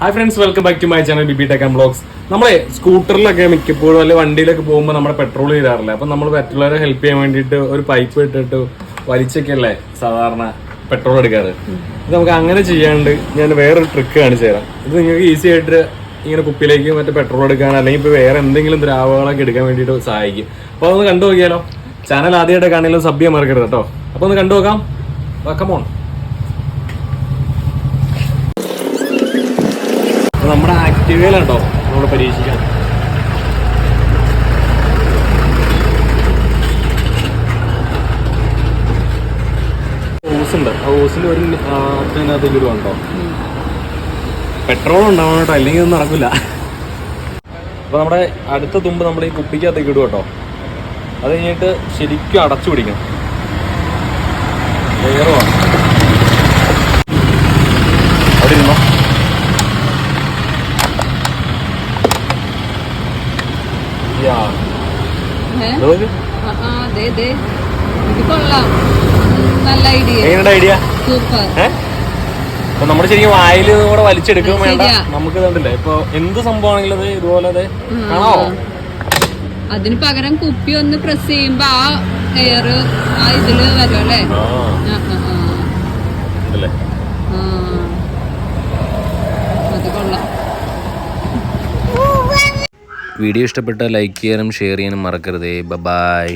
Hi friends welcome back to my channel BB tech and blogs നമ്മളെ സ്കൂട്ടറിലൊക്കെ മിക്കപ്പോഴും അല്ലെങ്കിൽ വണ്ടിയിലൊക്കെ പോകുമ്പോൾ നമ്മുടെ പെട്രോൾ തീരാറില്ല അപ്പം നമ്മൾ മറ്റുള്ളവരെ ഹെൽപ്പ് ചെയ്യാൻ വേണ്ടിയിട്ട് ഒരു പൈപ്പ് ഇട്ടിട്ട് വലിച്ചൊക്കെ അല്ലേ സാധാരണ പെട്രോൾ എടുക്കാറ്. ഇത് നമുക്ക് അങ്ങനെ ചെയ്യാണ്ട് ഞാൻ വേറൊരു ട്രിക്ക് കാണിച്ചു തരാം. ഇത് നിങ്ങൾക്ക് ഈസി ആയിട്ട് ഇങ്ങനെ കുപ്പിയിലേക്ക് മറ്റേ പെട്രോൾ എടുക്കാൻ അല്ലെങ്കിൽ ഇപ്പോൾ വേറെ എന്തെങ്കിലും ദ്രാവകങ്ങളൊക്കെ എടുക്കാൻ വേണ്ടിയിട്ട് സഹായിക്കും. അപ്പോൾ അതൊന്ന് കണ്ടു നോക്കിയാലോ ചാനൽ ആദ്യമായിട്ട് കാണിയാലും സബ് ചെയ്യാൻ മറക്കരുത് കേട്ടോ. അപ്പോൾ ഒന്ന് കണ്ടു നോക്കാം കമോൺ നമ്മുടെ ആക്റ്റീവയിലുണ്ടോ നമ്മൾ പരീക്ഷിക്കാൻ. ഓസ് ഉണ്ട്. ആ ഓസിൽ ഒരു അതിനകത്തേക്ക് ഉണ്ടോ പെട്രോൾ ഉണ്ടാവണം കേട്ടോ അല്ലെങ്കിൽ ഒന്നും നടക്കില്ല. അപ്പൊ നമ്മുടെ അടുത്ത തുമ്പ് നമ്മൾ ഈ കുപ്പിക്കകത്തേക്ക് ഇടും കേട്ടോ. അത് കഴിഞ്ഞിട്ട് ശരിക്കും അടച്ചു പിടിക്കണം. അവിടെ ഇരുന്നോ അപ്പൊ നമ്മുടെ ശരിക്കും വായിൽ കൂടെ വലിച്ചെടുക്കുകയും വേണ്ട. നമുക്ക് ഇതുണ്ടല്ലേ? ഇപ്പൊ എന്ത് സംഭവമാണെങ്കിലും ഇതുപോലെ കാണാവോ? അതിന് പകരം കുപ്പി ഒന്ന് പ്രസ് ചെയ്യുമ്പോ ആ എയർ ആ ഇതിൽ വരും അല്ലേ. അത് കൊള്ളാം. വീഡിയോ ഇഷ്ടപ്പെട്ടാൽ ലൈക്ക് ചെയ്യാനും ഷെയർ ചെയ്യാനും മറക്കരുതേ. Bye bye.